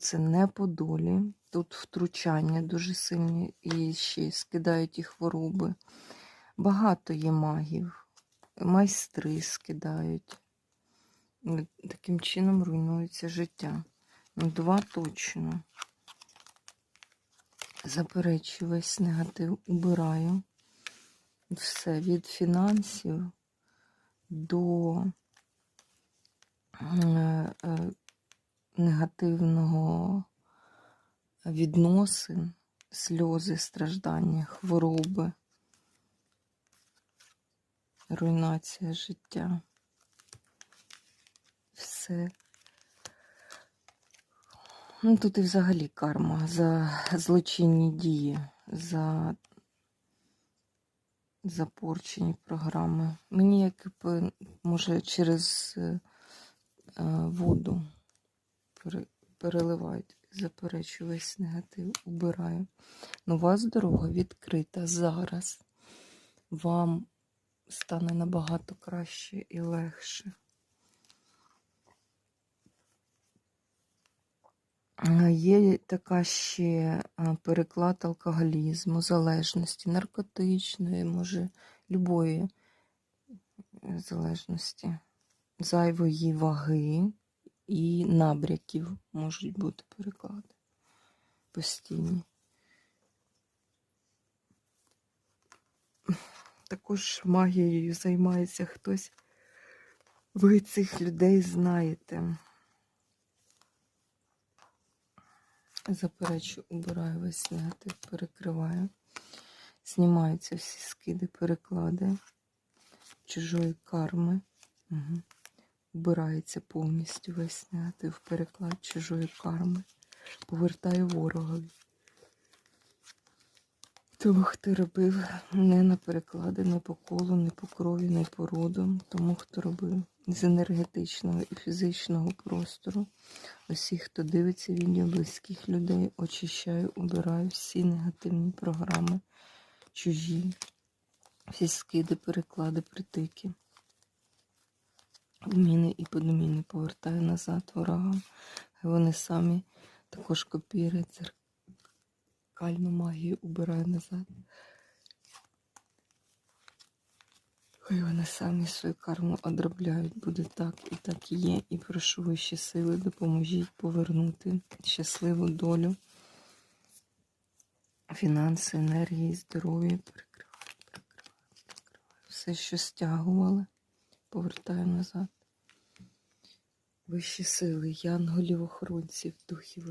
Це не по долі. Тут втручання дуже сильні і ще скидають і хвороби. Багато є магів, майстри скидають. Таким чином руйнується життя. Ну, два точно. Заперечую весь негатив, убираю. Все від фінансів до е, е, негативного відносин, сльози, страждання, хвороби, руйнація життя. Все. Ну, тут і взагалі карма за злочинні дії, за запорчені програми. Мені якби, може, через е, е, воду переливають, заперечую весь негатив, убираю. Ну, у вас дорога відкрита зараз. Вам стане набагато краще і легше. Е, Є така ще е, переклад алкоголізму, залежності, наркотичної, може, любої е, залежності, зайвої ваги і набряків можуть бути переклади постійні. Також магією займається хтось. Ви цих людей знаєте. Заперечу, убираю весь негатив, перекриваю. Знімаються всі скиди, переклади чужої карми. Угу. Убирається повністю весь негатив, переклад чужої карми. Повертаю ворогові. Тому, хто робив не на переклади, не по колу, не по крові, не по роду. Тому, хто робив з енергетичного і фізичного простору. Усі, хто дивиться відео близьких людей, очищаю, убираю всі негативні програми, чужі, всі скиди, переклади, притики. Обміни і подміни повертаю назад ворогам. Вони самі також копірують дзеркальну магію, убираю назад. Хай вони самі свою карму одробляють. Буде так і так і є. І прошу вищі сили, допоможіть повернути щасливу долю, фінанси, енергії, здоров'я. Перекриваю, перекриваю, перекриваю. Все, що стягували, повертаю назад. Вищі сили, янголів, охоронців, духів